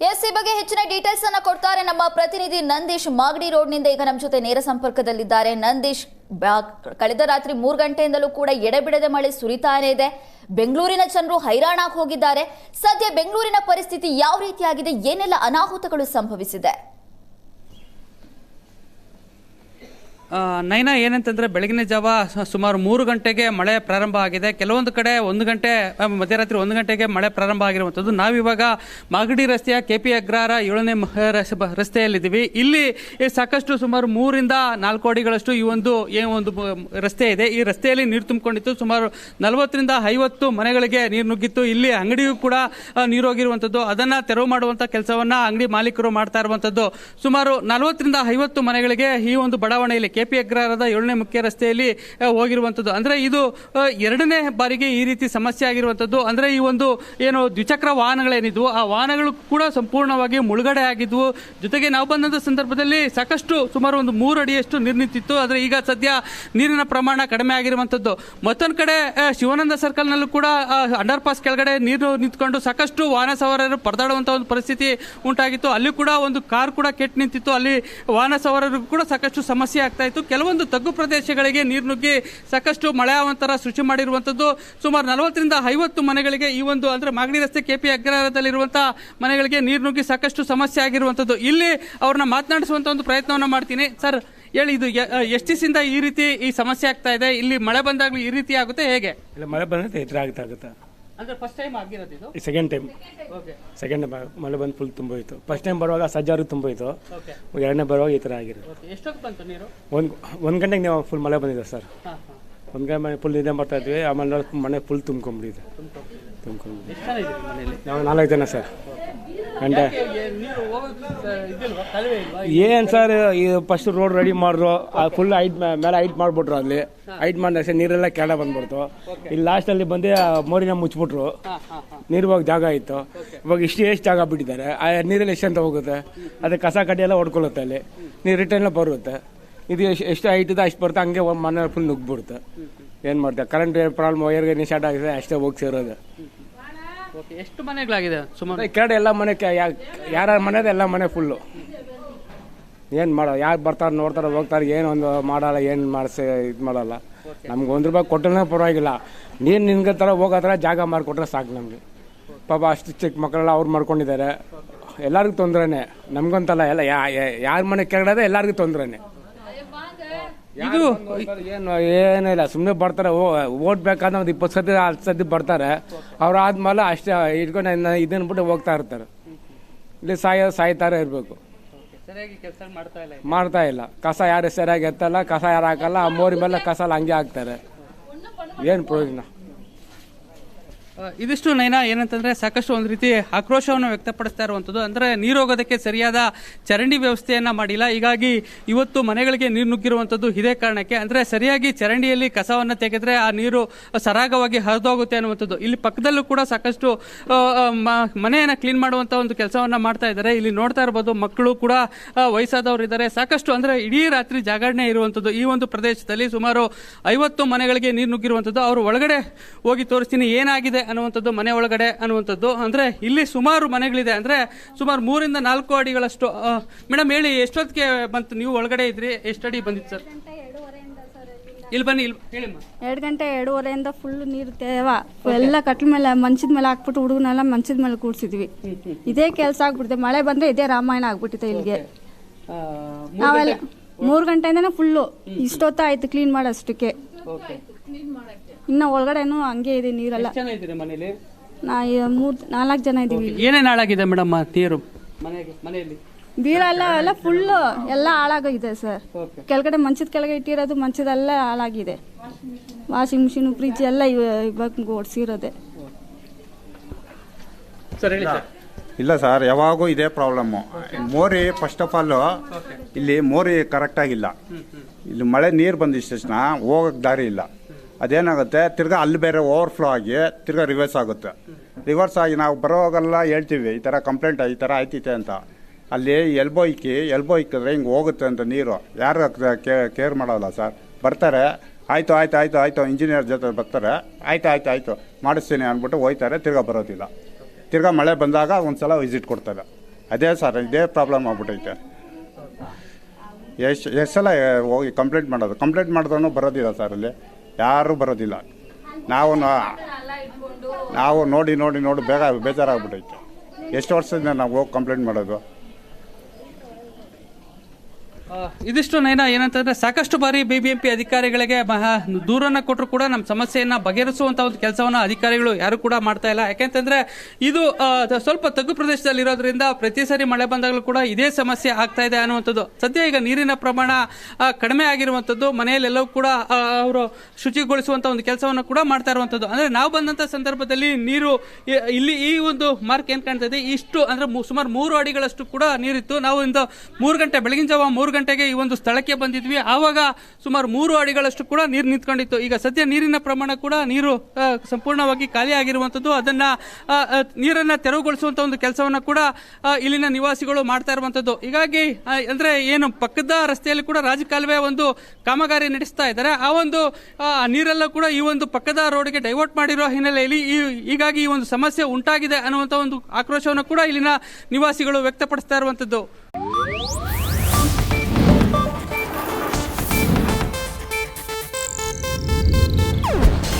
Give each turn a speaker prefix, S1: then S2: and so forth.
S1: S ಈ ಬಗ್ಗೆ ಹೆಚ್ಚಿನ ಡೀಟೇಲ್ಸ್ ಅನ್ನ ಕೊಡ್ತಾರೆ ನಮ್ಮ ಪ್ರತಿನಿಧಿ ನಂದೀಶ್ ಮಾಗಡಿ ರೋಡ್ನಿಂದ ಈಗ ನಮ್ಮ ಜೊತೆ ನೇರ ಸಂಪರ್ಕದಲ್ಲಿದ್ದಾರೆ. ನಂದೀಶ್ ಕಳೆದ ರಾತ್ರಿ ಮೂರು ಗಂಟೆಯಿಂದಲೂ ಕೂಡ ಎಡೆಬಿಡದೆ ಮಳೆ ಸುರಿತಾನೇ ಇದೆ. ಬೆಂಗಳೂರಿನ ಜನರು ಹೈರಾಣಾಗಿ ಹೋಗಿದ್ದಾರೆ. ಸದ್ಯ ಬೆಂಗಳೂರಿನ ಪರಿಸ್ಥಿತಿ ಯಾವ ರೀತಿಯಾಗಿದೆ? ಏನೆಲ್ಲ ಅನಾಹುತಗಳು ಸಂಭವಿಸಿದೆ
S2: ಆ, ನೈನಾ ಏನಂತಂದ್ರೆ ಬೆಳಗಿನ ಜಾವ ಸುಮಾರು ಮೂರು ಗಂಟೆಗೆ ಮಳೆ ಪ್ರಾರಂಭ ಆಗಿದೆ. ಕೆಲವೊಂದು ಕಡೆ ಒಂದು ಗಂಟೆ ಮಧ್ಯರಾತ್ರಿ ಒಂದು ಗಂಟೆಗೆ ಮಳೆ ಪ್ರಾರಂಭ ಆಗಿರುವಂಥದ್ದು. ನಾವಿವಾಗ ಮಾಗಡಿ ರಸ್ತೆಯ ಕೆ ಪಿ ಅಗ್ರಹಾರ ಏಳನೇ ರಸ್ತೆಯಲ್ಲಿದ್ದೀವಿ. ಇಲ್ಲಿ ಸಾಕಷ್ಟು ಸುಮಾರು ಮೂರಿಂದ ನಾಲ್ಕು ಅಡಿಗಳಷ್ಟು ಈ ಒಂದು ಏನು ಒಂದು ರಸ್ತೆ ಇದೆ. ಈ ರಸ್ತೆಯಲ್ಲಿ ನೀರು ತುಂಬಿಕೊಂಡಿತ್ತು. ಸುಮಾರು ನಲವತ್ತರಿಂದ ಐವತ್ತು ಮನೆಗಳಿಗೆ ನೀರು ನುಗ್ಗಿತ್ತು. ಇಲ್ಲಿ ಅಂಗಡಿಯೂ ಕೂಡ ನೀರು ಹೋಗಿರುವಂಥದ್ದು ಅದನ್ನು ತೆರವು ಮಾಡುವಂಥ ಕೆಲಸವನ್ನು ಅಂಗಡಿ ಮಾಲೀಕರು ಮಾಡ್ತಾ ಇರುವಂಥದ್ದು. ಸುಮಾರು ನಲವತ್ತರಿಂದ ಐವತ್ತು ಮನೆಗಳಿಗೆ ಈ ಒಂದು ಬಡಾವಣೆಯಲ್ಲಿ ಕೆಪಿ ಅಗ್ರಹಾರದ ಏಳನೇ ಮುಖ್ಯ ರಸ್ತೆಯಲ್ಲಿ ಹೋಗಿರುವಂಥದ್ದು ಅಂದರೆ ಇದು ಎರಡನೇ ಬಾರಿಗೆ ಈ ರೀತಿ ಸಮಸ್ಯೆ ಆಗಿರುವಂಥದ್ದು ಅಂದರೆ ಈ ಒಂದು, ಏನು, ದ್ವಿಚಕ್ರ ವಾಹನಗಳೇನಿದ್ವು, ಆ ವಾಹನಗಳು ಕೂಡ ಸಂಪೂರ್ಣವಾಗಿ ಮುಳುಗಡೆ ಆಗಿದ್ವು. ಜೊತೆಗೆ ನಾವು ಬಂದಂಥ ಸಂದರ್ಭದಲ್ಲಿ ಸಾಕಷ್ಟು ಸುಮಾರು ಒಂದು ಮೂರು ಅಡಿಯಷ್ಟು ನೀರು ನಿಂತಿತ್ತು. ಆದರೆ ಈಗ ಸದ್ಯ ನೀರಿನ ಪ್ರಮಾಣ ಕಡಿಮೆ ಆಗಿರುವಂಥದ್ದು ಮತ್ತೊಂದು ಕಡೆ ಶಿವಾನಂದ ಸರ್ಕಲ್ನಲ್ಲೂ ಕೂಡ ಅಂಡರ್ ಪಾಸ್ ಕೆಳಗಡೆ ನೀರು ನಿಂತ್ಕೊಂಡು ಸಾಕಷ್ಟು ವಾಹನ ಸವಾರರು ಪರದಾಡುವಂಥ ಒಂದು ಪರಿಸ್ಥಿತಿ ಉಂಟಾಗಿತ್ತು. ಅಲ್ಲಿ ಕೂಡ ಒಂದು ಕಾರ್ ಕೂಡ ಕೆಟ್ಟು ನಿಂತಿತ್ತು. ಅಲ್ಲಿ ವಾಹನ ಸವಾರರಿಗೂ ಕೂಡ ಸಾಕಷ್ಟು ಸಮಸ್ಯೆ ಆಗ್ತಾ ಇತ್ತು ಕೆಲವೊಂದು ತಗ್ಗು ಪ್ರದೇಶಗಳಿಗೆ ನೀರು ನುಗ್ಗಿ ಸಾಕಷ್ಟು ಮಳೆ ಆವಂತರ ಸೃಷ್ಟಿ ಮಾಡಿರುವಂಥದ್ದು ಸುಮಾರು ನಲವತ್ತರಿಂದ ಐವತ್ತು ಮನೆಗಳಿಗೆ ಈ ಒಂದು ಅಂದರೆ ಮಾಗಡಿ ರಸ್ತೆ ಕೆಪಿ ಅಗ್ರಹಾರದಲ್ಲಿರುವಂಥ ಮನೆಗಳಿಗೆ ನೀರು ನುಗ್ಗಿ ಸಾಕಷ್ಟು ಸಮಸ್ಯೆ ಆಗಿರುವಂಥದ್ದು ಇಲ್ಲಿ ಅವ್ರನ್ನ ಮಾತನಾಡಿಸುವಂಥ ಒಂದು ಪ್ರಯತ್ನವನ್ನು ಮಾಡ್ತೀನಿ. ಸರ್, ಹೇಳಿ, ಇದು ಎಸ್ ದಿವಸದಿಂದ ಈ ರೀತಿ ಈ ಸಮಸ್ಯೆ ಆಗ್ತಾ ಇದೆ? ಇಲ್ಲಿ ಮಳೆ ಬಂದಾಗಲೂ ಈ ರೀತಿ ಆಗುತ್ತೆ ಹೇಗೆ?
S3: ಇಲ್ಲ, ಮಳೆ ಬಂದ್ರೆ ಆಗುತ್ತೆ.
S2: ಅಂದ್ರೆ ಫಸ್ಟ್ ಟೈಮ್ ಆಗಿರೋದು ಇದು?
S3: ಸೆಕೆಂಡ್ ಟೈಮ್
S2: ಓಕೆ
S3: ಸೆಕೆಂಡ್ ಮಳೆ ಬಂದು ಫುಲ್ ತುಂಬೋಯ್ತು ಫಸ್ಟ್ ಟೈಮ್ ಬರುವಾಗ ಸಜ್ಜಾರು ತುಂಬೋಯ್ತು
S2: ಓಕೆ
S3: ಎರಡನೇ ಬರುವಾಗ ಈ ಥರ ಆಗಿರೋದು.
S2: ಓಕೆ ಎಷ್ಟೊತ್ತು ಬಂತು ನೀರು?
S3: ಒಂದು ಒಂದು ಗಂಟೆಗೆ ನೀವು ಫುಲ್ ಮಳೆ ಬಂದಿದೆ ಸರ್.
S2: ಹಾಂ ಹಾಂ.
S3: ಒಂದು ಗಂಟೆ ಮನೆ ಫುಲ್ ನಿದ್ದೆ ಮಾಡ್ತಾ ಇದ್ವಿ. ಆಮೇಲೆ ಮನೆ ಫುಲ್ ತುಂಬ್ಕೊಂಬಿಟ್ಟಿದೆ
S2: ಮನೆಯಲ್ಲಿ?
S3: ನಾವು ನಾಲ್ಕು ಜನ ಸರ್. ಗಂಟೆ ಏನು ಸರ್ ಈ ಫಸ್ಟ್ ರೋಡ್ ರೆಡಿ ಮಾಡಿದ್ರು ಫುಲ್ ಹೈಟ್ ಮೇಲೆ ಹೈಟ್ ಮಾಡಿಬಿಟ್ರು ಅಲ್ಲಿ. ಹೈಟ್ ಮಾಡಿದ ನೀರೆಲ್ಲ ಕೆಳ ಬಂದ್ಬಿಡ್ತು. ಇಲ್ಲಿ ಲಾಸ್ಟಲ್ಲಿ ಬಂದು ಮೋರಿನ ಮುಚ್ಬಿಟ್ರು ನೀರು ಹೋಗಿ ಜಾಗ ಇತ್ತು. ಇವಾಗ ಇಷ್ಟು ಎಷ್ಟು ಜಾಗ ಬಿಟ್ಟಿದ್ದಾರೆ? ಆ ನೀರಲ್ಲಿ ಎಷ್ಟು ಅಂತ ಹೋಗುತ್ತೆ? ಅದು ಕಸ ಕಡ್ಡಿ ಎಲ್ಲ ಹೊಡ್ಕೊಳ್ಳುತ್ತೆ ಅಲ್ಲಿ. ನೀರು ರಿಟರ್ನ್ ಬರುತ್ತೆ. ಇದು ಎಷ್ಟು ಎಷ್ಟು ಹೈಟ್ ಇದೆ ಅಷ್ಟು ಬರುತ್ತೆ ಹಂಗೆ ಮನೆ ಫುಲ್ ನುಗ್ಬಿಡುತ್ತೆ ಏನು ಮಾಡ್ತಾರೆ ಕರೆಂಟ್ ಪ್ರಾಬ್ಲಮ್ ವೈರ್ಗೆ ಸ್ಟಾರ್ಟ್ ಆಗಿದೆ ಅಷ್ಟೇ ಹೋಗಿ ಸೇರೋದು.
S2: ಓಕೆ ಎಷ್ಟು ಮನೆಗಳಾಗಿದೆ? ಸುಮಾರು
S3: ಈ ಕಡೆ ಎಲ್ಲ ಮನೆ ಯಾರ ಮನೆದ ಎಲ್ಲ ಮನೆ ಫುಲ್ಲು ಏನು ಮಾಡೋ ಯಾರು ಬರ್ತಾರೆ ನೋಡ್ತಾರೆ ಹೋಗ್ತಾರೆ ಏನು ಒಂದು ಮಾಡಲ್ಲ ಏನು ಮಾಡಿಸಿ ಇದು ಮಾಡಲ್ಲ. ನಮ್ಗೆ ಒಂದು ರೂಪಾಯಿ ಕೊಟ್ಟರೆ ಪರವಾಗಿಲ್ಲ. ನೀನು ನಿನ್ಗೆ ಥರ ಹೋಗೋ ಥರ ಜಾಗ ಮಾಡಿಕೊಟ್ರೆ ಸಾಕು ನಮಗೆ. ಪಾಪ ಅಷ್ಟು ಚಿಕ್ಕ ಮಕ್ಕಳೆಲ್ಲ ಅವ್ರು ಮಾಡ್ಕೊಂಡಿದ್ದಾರೆ ಎಲ್ಲರಿಗೂ ತೊಂದರೆನೇ. ನಮಗಂತಲ್ಲ ಎಲ್ಲ ಯಾರ ಮನೆ ಕೆಳಗಡೆ ಎಲ್ಲರಿಗೂ ತೊಂದರೆನೆ.
S2: ಇದು
S3: ಏನು ಏನಿಲ್ಲ ಸುಮ್ಮನೆ ಬರ್ತಾರೆ ಓಟ್ ಬೇಕಾದ್ರೆ ಒಂದು ಇಪ್ಪತ್ತು ಸತಿ ಹತ್ತು ಸತಿ ಬರ್ತಾರೆ. ಅವ್ರು ಆದ್ಮೇಲೆ ಅಷ್ಟೇ ಇಟ್ಕೊಂಡು ಇದನ್ನ ಬಿಟ್ಟು ಹೋಗ್ತಾ ಇರ್ತಾರೆ. ಇಲ್ಲಿ ಸಾಯ ಸಾಯ್ತಾರೆ ಇರಬೇಕು.
S2: ಸರಿಯಾಗಿ ಕೆಲಸ ಮಾಡ್ತಾ ಇಲ್ಲ
S3: ಮಾಡ್ತಾ ಇಲ್ಲ. ಕಸ ಯಾರು ಸರಿಯಾಗಿ ಎತ್ತಲ್ಲ ಕಸ ಯಾರು ಹಾಕಲ್ಲ ಆ ಮೋರಿ ಮೇಲೆ ಕಸ ಎಲ್ಲ ಹಂಗೆ ಹಾಕ್ತಾರೆ. ಏನು ಪ್ರಯೋಜನ?
S2: ಇದಿಷ್ಟು ನಯನ ಏನಂತಂದ್ರೆ ಸಾಕಷ್ಟು ಒಂದು ರೀತಿ ಆಕ್ರೋಶವನ್ನು ವ್ಯಕ್ತಪಡಿಸ್ತಾ ಇರುವಂಥದ್ದು ಅಂದ್ರೆ ನೀರೋಗೋದಕ್ಕೆ ಸರಿಯಾದ ಚರಂಡಿ ವ್ಯವಸ್ಥೆಯನ್ನ ಮಾಡಿಲ್ಲ. ಹೀಗಾಗಿ ಇವತ್ತು ಮನೆಗಳಿಗೆ ನೀರು ನುಗ್ಗಿರುವಂಥದ್ದು ಇದೇ ಕಾರಣಕ್ಕೆ. ಅಂದ್ರೆ ಸರಿಯಾಗಿ ಚರಂಡಿಯಲ್ಲಿ ಕಸವನ್ನು ತೆಗೆದ್ರೆ ಆ ನೀರು ಸರಾಗವಾಗಿ ಹರಿದೋಗುತ್ತೆ ಅನ್ನುವಂಥದ್ದು. ಇಲ್ಲಿ ಪಕ್ಕದಲ್ಲೂ ಕೂಡ ಸಾಕಷ್ಟು ಮನೆಯನ್ನ ಕ್ಲೀನ್ ಮಾಡುವಂತ ಒಂದು ಕೆಲಸವನ್ನ ಮಾಡ್ತಾ ಇದ್ದಾರೆ. ಇಲ್ಲಿ ನೋಡ್ತಾ ಇರಬಹುದು ಮಕ್ಕಳು ಕೂಡ ವಯಸ್ಸಾದವರು ಇದ್ದಾರೆ. ಸಾಕಷ್ಟು ಅಂದ್ರೆ ಇಡೀ ರಾತ್ರಿ ಜಾಗರಣೆ ಇರುವಂಥದ್ದು ಈ ಒಂದು ಪ್ರದೇಶದಲ್ಲಿ ಸುಮಾರು ಐವತ್ತು ಮನೆಗಳಿಗೆ ನೀರು ನುಗ್ಗಿರುವಂಥದ್ದು ಅವರು ಒಳಗಡೆ ಹೋಗಿ ತೋರಿಸ್ತೀನಿ ಏನಾಗಿದೆ ಅನ್ನುವಂಥದ್ದು ಮನೆ ಒಳಗಡೆ ಅನ್ನುವಂಥದ್ದು. ಅಂದರೆ ಇಲ್ಲಿ ಸುಮಾರು ಮನೆಗಳಿದೆ. ಅಂದರೆ ಸುಮಾರು ಮೂರಿಂದ ನಾಲ್ಕು ಅಡಿಗಳಷ್ಟು ಮೇಡಮ್ ಹೇಳಿ ಎಷ್ಟೊತ್ತಿಗೆ ಬಂತು? ನೀವು ಒಳಗಡೆ ಇದ್ರಿ ಎಷ್ಟು ಅಡಿ ಬಂದಿತ್ತು ಸರ್? ಇಲ್ಲಿ ಬನ್ನಿ ಇಲ್ಲಿ ಹೇಳಿಮ್ಮ
S4: ಎರಡು ಗಂಟೆ ಎರಡೂವರೆಯಿಂದ ಫುಲ್ ನೀರು ತೇವ. ಎಲ್ಲ ಕಟ್ಲ ಮೇಲೆ ಮಂಚದ ಮೇಲೆ ಹಾಕ್ಬಿಟ್ಟು ಹುಡುಗನೆಲ್ಲ ಮಂಚದ ಮೇಲೆ ಕೂಡ್ಸಿದ್ವಿ. ಇದೇ ಕೆಲಸ ಆಗ್ಬಿಟ್ಟಿದೆ ಮಳೆ ಬಂದ್ರೆ ಇದೇ ರಾಮಾಯಣ ಆಗ್ಬಿಟ್ಟಿದೆ ಇಲ್ಲಿಗೆ. ನಾವೆಲ್ಲ ಮೂರು ಗಂಟೆಯಿಂದನೇ ಫುಲ್ಲು ಇಷ್ಟೊತ್ತಾಯ್ತು ಕ್ಲೀನ್ ಮಾಡೋಷ್ಟಕ್ಕೆ
S2: ಓಕೆ.
S4: ಇನ್ನು ಒಳಗಡೆನೂ ಹಂಗೆ ಇದೆ ನೀರೆಲ್ಲ.
S2: ಜನ ಇದ್ದೀರಿ ಮನೇಲಿ?
S4: ನಾ ಮೂರ್ ನಾಲ್ಕು ಜನ ಇದೀವಿ
S2: ಏನೇನು ಹಾಳಾಗಿದೆ ಮೇಡಮ್ ನೀರು? ಮನೆಗೆ ಮನೆಯಲ್ಲಿ?
S4: ಎಲ್ಲ ಫುಲ್ಲು ಎಲ್ಲ ಹಾಳಾಗೋಗಿದೆ ಸರ್
S2: ಓಕೆ
S4: ಕೆಳಗಡೆ ಮಂಚದ ಕೆಳಗೆ ಇಟ್ಟಿರೋದು ಮಂಚದೆಲ್ಲ ಹಾಳಾಗಿದೆ. ವಾಷಿಂಗ್ ಮಿಷಿನ್ ಫ್ರಿಜ್ ಎಲ್ಲ ಇವ- ಇವಾಗ ಓಡಿಸಿರೋದೆ
S2: ಸರ್ ಹೇಳಿ ಸರ್
S5: ಇಲ್ಲ ಸರ್ ಯಾವಾಗೂ ಇದೇ ಪ್ರಾಬ್ಲಮ್ಮು ಮೋರಿ ಫಸ್ಟ್ ಆಫ್ ಆಲ್ ಇಲ್ಲಿ ಮೋರಿ ಕರೆಕ್ಟಾಗಿಲ್ಲ ಇಲ್ಲಿ ಮಳೆ ನೀರು ಬಂದಿದ್ದ ತಕ್ಷಣ ಹೋಗಕ್ಕೆ ದಾರಿ ಇಲ್ಲ. ಅದೇನಾಗುತ್ತೆ? ತಿರ್ಗಾ ಅಲ್ಲಿ ಬೇರೆ ಓವರ್ಫ್ಲೋ ಆಗಿ ತಿರ್ಗಾ ರಿವರ್ಸ್ ಆಗುತ್ತೆ. ರಿವರ್ಸ್ ಆಗಿ ನಾವು ಬರೋವಾಗೆಲ್ಲ ಹೇಳ್ತೀವಿ, ಈ ಥರ ಕಂಪ್ಲೇಂಟ್ ಈ ಥರ ಆಯ್ತಿದೆ ಅಂತ. ಅಲ್ಲಿ ಎಲ್ಬೋ ಇಕ್ಕಿ ಎಲ್ಬೋ ಇಕ್ಕಿದ್ರೆ ಹಿಂಗೆ ಹೋಗುತ್ತೆ ಅಂತ ನೀರು. ಯಾರು ಕೇರ್ ಮಾಡೋಲ್ಲ ಸರ್. ಬರ್ತಾರೆ, ಆಯಿತು, ಆಯ್ತು, ಆಯಿತು ಆಯಿತು ಇಂಜಿನಿಯರ್ ಜೊತೆ ಬರ್ತಾರೆ. ಆಯ್ತು ಆಯ್ತು, ಆಯಿತು, ಮಾಡಿಸ್ತೀನಿ ಅಂದ್ಬಿಟ್ಟು ಹೋಯ್ತಾರೆ, ತಿರ್ಗಾ ಬರೋದಿಲ್ಲ. ತಿರ್ಗಾ ಮಳೆ ಬಂದಾಗ ಒಂದ್ಸಲ ವಿಸಿಟ್ ಕೊಡ್ತಾರೆ. ಅದೇ ಸರ್, ಇದೇ ಪ್ರಾಬ್ಲಮ್ ಆಗ್ಬಿಟ್ಟೈತೆ ಎಷ್ಟು ಎಷ್ಟು ಸಲ ಹೋಗಿ ಕಂಪ್ಲೇಂಟ್ ಮಾಡೋದು? ಕಂಪ್ಲೇಂಟ್ ಮಾಡಿದ್ರೂ ಬರೋದಿಲ್ಲ ಸರ್ ಅಲ್ಲಿ. ಯಾರೂ ಬರೋದಿಲ್ಲ. ನಾವು ನಾವು ನೋಡಿ ನೋಡಿ ನೋಡಿ ಬೇಗ ಬೇಜಾರಾಗ್ಬಿಟ್ಟೈತೆ ಎಷ್ಟು ವರ್ಷದಿಂದ ನಾವು ಹೋಗಿ ಕಂಪ್ಲೇಂಟ್ ಮಾಡೋದು?
S2: ಇದಿಷ್ಟು ನಯನ ಏನಂತಂದ್ರೆ ಸಾಕಷ್ಟು ಬಾರಿ ಬಿಬಿಎಂಪಿ ಅಧಿಕಾರಿಗಳಿಗೆ ಮಹಾ ದೂರನ್ನ ಕೊಟ್ಟರು ಕೂಡ ನಮ್ಮ ಸಮಸ್ಯೆಯನ್ನ ಬಗೆಹರಿಸುವಂತ ಒಂದು ಕೆಲಸವನ್ನ ಅಧಿಕಾರಿಗಳು ಯಾರು ಕೂಡ ಮಾಡ್ತಾ ಇಲ್ಲ. ಯಾಕೆಂತಂದ್ರೆ ಇದು ಸ್ವಲ್ಪ ತಗ್ಗು ಪ್ರದೇಶದಲ್ಲಿ ಇರೋದ್ರಿಂದ ಪ್ರತಿ ಸಾರಿ ಮಳೆ ಬಂದಾಗಲೂ ಕೂಡ ಇದೇ ಸಮಸ್ಯೆ ಆಗ್ತಾ ಇದೆ ಅನ್ನುವಂಥದ್ದು. ಸದ್ಯ ಈಗ ನೀರಿನ ಪ್ರಮಾಣ ಕಡಿಮೆ ಆಗಿರುವಂಥದ್ದು. ಮನೆಯಲ್ಲೆಲ್ಲವೂ ಕೂಡ ಅವರು ಶುಚಿಗೊಳಿಸುವಂತ ಒಂದು ಕೆಲಸವನ್ನು ಕೂಡ ಮಾಡ್ತಾ ಇರುವಂಥದ್ದು. ಅಂದ್ರೆ ನಾವು ಬಂದಂತ ಸಂದರ್ಭದಲ್ಲಿ ನೀರು ಇಲ್ಲಿ ಈ ಒಂದು ಮಾರ್ಕ್ ಏನ್ ಕಾಣ್ತಾ ಇದೆ? ಇಷ್ಟು, ಅಂದ್ರೆ ಸುಮಾರು ಮೂರು ಅಡಿಗಳಷ್ಟು ಕೂಡ ನೀರಿತ್ತು. ನಾವು ಇಂದು ಮೂರು ಗಂಟೆ, ಬೆಳಗಿನ ಜಾವ ಮೂರು ಗಂಟೆಗೆ ಈ ಒಂದು ಸ್ಥಳಕ್ಕೆ ಬಂದಿದ್ವಿ. ಆವಾಗ ಸುಮಾರು ಮೂರು ಅಡಿಗಳಷ್ಟು ಕೂಡ ನೀರು ನಿಂತ್ಕೊಂಡಿತ್ತು. ಈಗ ಸದ್ಯ ನೀರಿನ ಪ್ರಮಾಣ ಕೂಡ ನೀರು ಸಂಪೂರ್ಣವಾಗಿ ಖಾಲಿ ಆಗಿರುವಂಥದ್ದು ಅದನ್ನ ನೀರನ್ನು ತೆರವುಗೊಳಿಸುವಂತ ಒಂದು ಕೆಲಸವನ್ನು ಕೂಡ ಇಲ್ಲಿನ ನಿವಾಸಿಗಳು ಮಾಡ್ತಾ ಇರುವಂಥದ್ದು ಹೀಗಾಗಿ ಅಂದರೆ ಏನು ಪಕ್ಕದ ರಸ್ತೆಯಲ್ಲಿ ಕೂಡ ರಾಜಕಾಲುವೆ ಒಂದು ಕಾಮಗಾರಿ ನಡೆಸ್ತಾ ಇದ್ದಾರೆ. ಆ ಒಂದು ನೀರೆಲ್ಲ ಕೂಡ ಈ ಒಂದು ಪಕ್ಕದ ರೋಡ್ಗೆ ಡೈವರ್ಟ್ ಮಾಡಿರೋ ಹಿನ್ನೆಲೆಯಲ್ಲಿ ಈ, ಹೀಗಾಗಿ ಈ ಒಂದು ಸಮಸ್ಯೆ ಉಂಟಾಗಿದೆ ಅನ್ನುವಂಥ ಒಂದು ಆಕ್ರೋಶವನ್ನು ಕೂಡ ಇಲ್ಲಿನ ನಿವಾಸಿಗಳು ವ್ಯಕ್ತಪಡಿಸ್ತಾ ಇರುವಂತದ್ದು.